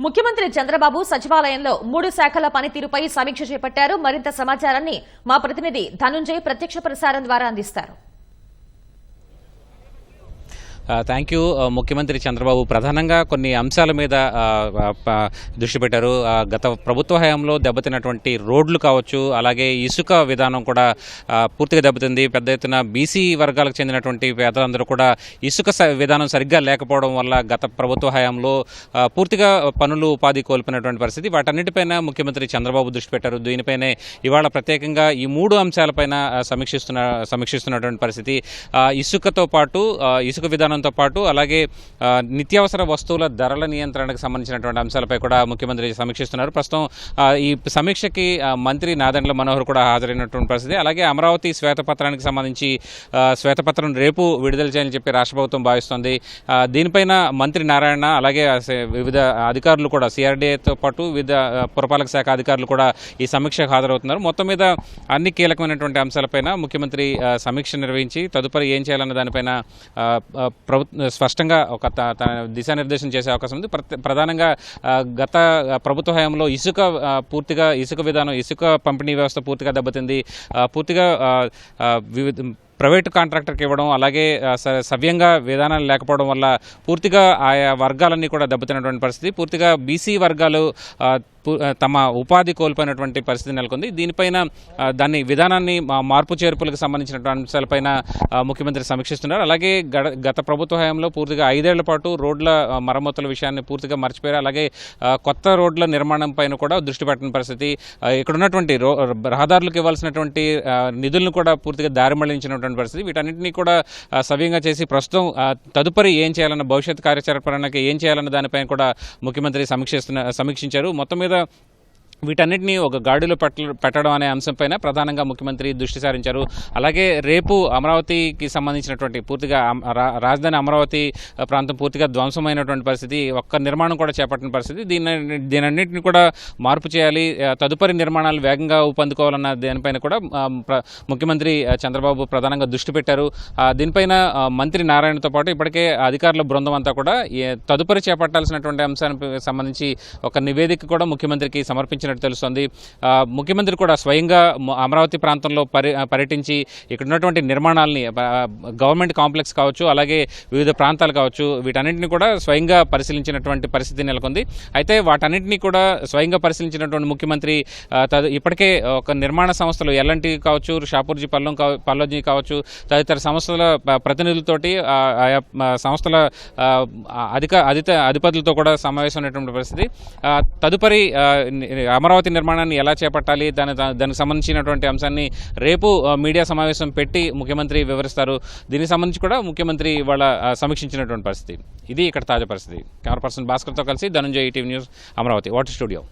ముఖ్యమంత్రి చంద్రబాబు సచివాలయంలో మూడు శాఖల పనితీరుపై సమీక్ష చేపట్టారు. మరింత సమాచారాన్ని మా ప్రతినిధి ధనుంజయ్ ప్రత్యక్ష ప్రసారం ద్వారా అందిస్తారు. థ్యాంక్ యూ ముఖ్యమంత్రి చంద్రబాబు. ప్రధానంగా కొన్ని అంశాల మీద దృష్టి పెట్టారు. గత ప్రభుత్వ హయాంలో దెబ్బతిన్నటువంటి రోడ్లు కావచ్చు అలాగే ఇసుక విధానం కూడా పూర్తిగా దెబ్బతింది. పెద్ద ఎత్తున బీసీ వర్గాలకు చెందినటువంటి పేదలందరూ కూడా ఇసుక స- విధానం సరిగ్గా లేకపోవడం వల్ల గత ప్రభుత్వ హయాంలో పూర్తిగా పనులు ఉపాధి కోల్పోయినటువంటి పరిస్థితి. వాటన్నిటిపైన ముఖ్యమంత్రి చంద్రబాబు దృష్టి పెట్టారు. దీనిపైనే ఇవాళ ప్రత్యేకంగా ఈ మూడు అంశాలపైన సమీక్షిస్తున్న సమీక్షిస్తున్నటువంటి పరిస్థితి. ఇసుకతో పాటు ఇసుక విధానం నిర్మాణంతో పాటు అలాగే నిత్యావసర వస్తువుల ధరల నియంత్రణకు సంబంధించినటువంటి అంశాలపై కూడా ముఖ్యమంత్రి సమీక్షిస్తున్నారు. ప్రస్తుతం ఈ సమీక్షకి మంత్రి నాదండ్ల మనోహర్ కూడా హాజరైనటువంటి పరిస్థితి. అలాగే అమరావతి శ్వేతపత్రానికి సంబంధించి శ్వేతపత్రం రేపు విడుదల చేయాలని చెప్పి రాష్ట్ర ప్రభుత్వం భావిస్తోంది. దీనిపైన మంత్రి నారాయణ అలాగే వివిధ అధికారులు కూడా సిఆర్డీఏతో పాటు వివిధ పురపాలక శాఖ అధికారులు కూడా ఈ సమీక్షకు హాజరవుతున్నారు. మొత్తం మీద అన్ని కీలకమైనటువంటి అంశాలపైన ముఖ్యమంత్రి సమీక్ష నిర్వహించి తదుపరి ఏం చేయాలన్న దానిపైన ప్రభుత్వ ప్రభు స్పష్టంగా ఒక త- తన దిశానిర్దేశం చేసే అవకాశం ఉంది. ప్రధానంగా గత ప్రభుత్వ హయాంలో ఇసుక పూర్తిగా ఇసుక విధానం ఇసుక పంపిణీ వ్యవస్థ పూర్తిగా దెబ్బతింది. పూర్తిగా వివిధ ప్రైవేటు కాంట్రాక్టర్కి ఇవ్వడం అలాగే స- సవ్యంగా విధానాలు లేకపోవడం వల్ల పూర్తిగా ఆయా వర్గాలన్నీ కూడా దెబ్బతిన్నటువంటి పరిస్థితి. పూర్తిగా బీసీ వర్గాలు తమ ఉపాధి కోల్పోయినటువంటి పరిస్థితి నెలకొంది. దీనిపైన దాన్ని విధానాన్ని మార్పు చేర్పులకు సంబంధించినటువంటి అంశాలపైన ముఖ్యమంత్రి సమీక్షిస్తున్నారు. అలాగే గడ గత ప్రభుత్వ హయాంలో పూర్తిగా ఐదేళ్ళ పాటు రోడ్ల మరమ్మతుల విషయాన్ని పూర్తిగా మర్చిపోయారు. అలాగే కొత్త రోడ్ల నిర్మాణం పైన కూడా దృష్టి పెట్టిన పరిస్థితి. ఇక్కడ ఉన్నటువంటి రో రహదారులకు ఇవ్వాల్సినటువంటి నిధులను కూడా పూర్తిగా దారి ఉన్నటువంటి పరిస్థితి. వీటన్నింటినీ కూడా సవ్యంగా చేసి ప్రస్తుతం తదుపరి ఏం చేయాలన్న భవిష్యత్ కార్యాచరణకి ఏం చేయాలన్న దానిపైన కూడా ముఖ్యమంత్రి సమీక్షిస్తున్న సమీక్షించారు. మొత్తం మీద వీటన్నిటిని ఒక గాడిలో పెట్ట పెట్టడం అనే అంశంపైన ప్రధానంగా ముఖ్యమంత్రి దృష్టి సారించారు. అలాగే రేపు అమరావతికి సంబంధించినటువంటి పూర్తిగా రా- రాజధాని అమరావతి ప్రాంతం పూర్తిగా ధ్వంసమైనటువంటి పరిస్థితి ఒక్క నిర్మాణం కూడా చేపట్టిన పరిస్థితి దీని దీనన్నింటిని కూడా మార్పు చేయాలి తదుపరి నిర్మాణాలు వేగంగా ఊపందుకోవాలన్న దానిపైన కూడా ముఖ్యమంత్రి చంద్రబాబు ప్రధానంగా దృష్టి పెట్టారు. దీనిపైన మంత్రి నారాయణతో పాటు ఇప్పటికే అధికారుల బృందం అంతా కూడా తదుపరి చేపట్టాల్సినటువంటి అంశానికి సంబంధించి ఒక నివేదిక కూడా ముఖ్యమంత్రికి సమర్పించిన చేసినట్టు తెలుస్తోంది. ముఖ్యమంత్రి కూడా స్వయంగా అమరావతి ప్రాంతంలో పర్య పర్యటించి ఇక్కడ ఉన్నటువంటి నిర్మాణాలని గవర్నమెంట్ కాంప్లెక్స్ కావచ్చు అలాగే వివిధ ప్రాంతాలు కావచ్చు వీటన్నింటినీ కూడా స్వయంగా పరిశీలించినటువంటి పరిస్థితి నెలకొంది. అయితే వాటన్నింటినీ కూడా స్వయంగా పరిశీలించినటువంటి ముఖ్యమంత్రి తదు ఇప్పటికే ఒక నిర్మాణ సంస్థలు ఎల్ఎన్టీ కావచ్చు షాపూర్జీ పల్లం కావ పల్లోజీ కావచ్చు తదితర సంస్థల ప్రతినిధులతోటి ఆయా సంస్థల అధిక అధిత అధిపతులతో కూడా సమావేశం ఉన్నటువంటి పరిస్థితి. తదుపరి అమరావతి నిర్మాణాన్ని ఎలా చేపట్టాలి? దాని దానికి సంబంధించినటువంటి అంశాన్ని రేపు మీడియా సమావేశం పెట్టి ముఖ్యమంత్రి వివరిస్తారు. దీనికి సంబంధించి కూడా ముఖ్యమంత్రి వాళ్ళ సమీక్షించినటువంటి పరిస్థితి. ఇది ఇక్కడ తాజా పరిస్థితి. కెమెరా పర్సన్ భాస్కర్తో కలిసి Dhananjaya ETV news Amaravati. Water studio.